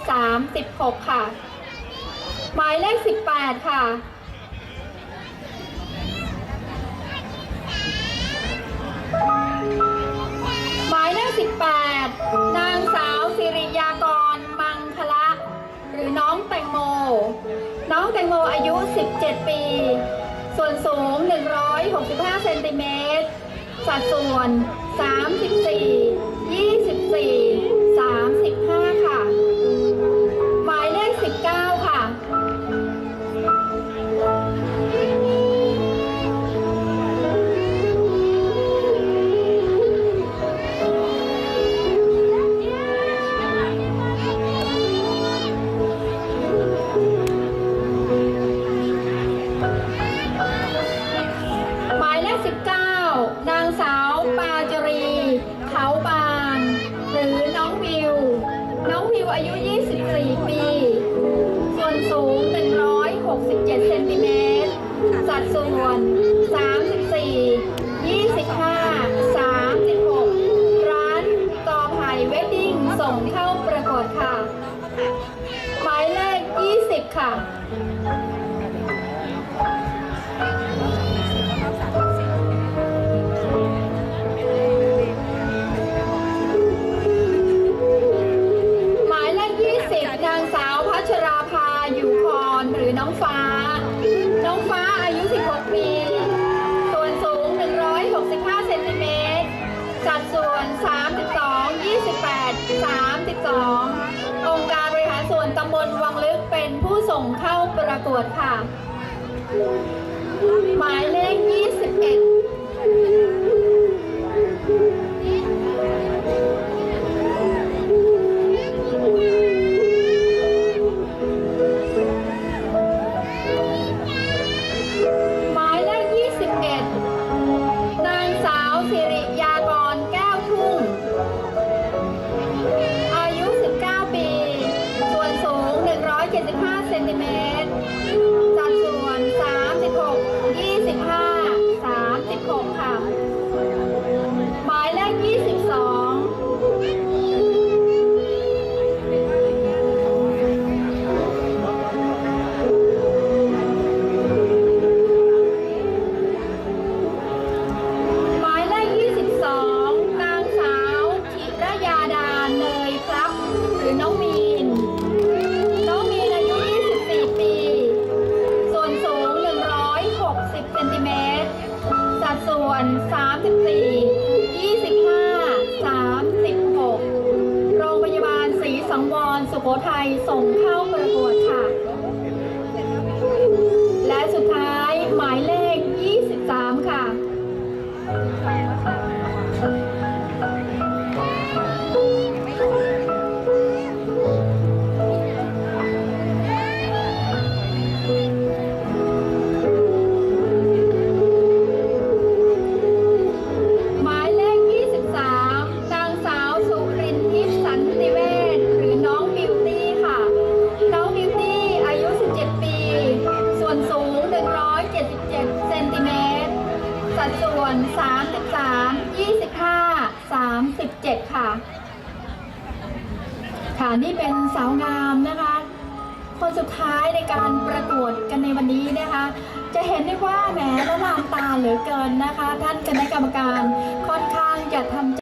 36 ค่ะ หมายเลข 18 ค่ะ หมายเลข 18 นางสาวสิริยากร มังคละหรือน้องแตงโม น้องแตงโมอายุ 17 ปี ส่วนสูง 165 เซนติเมตร สัดส่วน 34 ดส่วน34 25 36 ร้านกอไผ่เวดดิ้งส่งเข้าประกวดค่ะ หมายเลข 20 ค่ะหมายเลข20นางสาวพัชราภาอยู่พรหรือน้องฟ้า 2องค์การบริหารส่วนตำบลวังลึกเป็นผู้ส่งเข้าประกวดค่ะ หมายเลข 21 วน 33 25 37 ค่ะ ค่ะนี่เป็นสาวงามนะคะ คนสุดท้ายในการประกวดกันในวันนี้นะคะ จะเห็นได้ว่าแหมละลานตาเหลือเกินนะคะ ท่านคณะกรรมการค่อนข้างจะทำ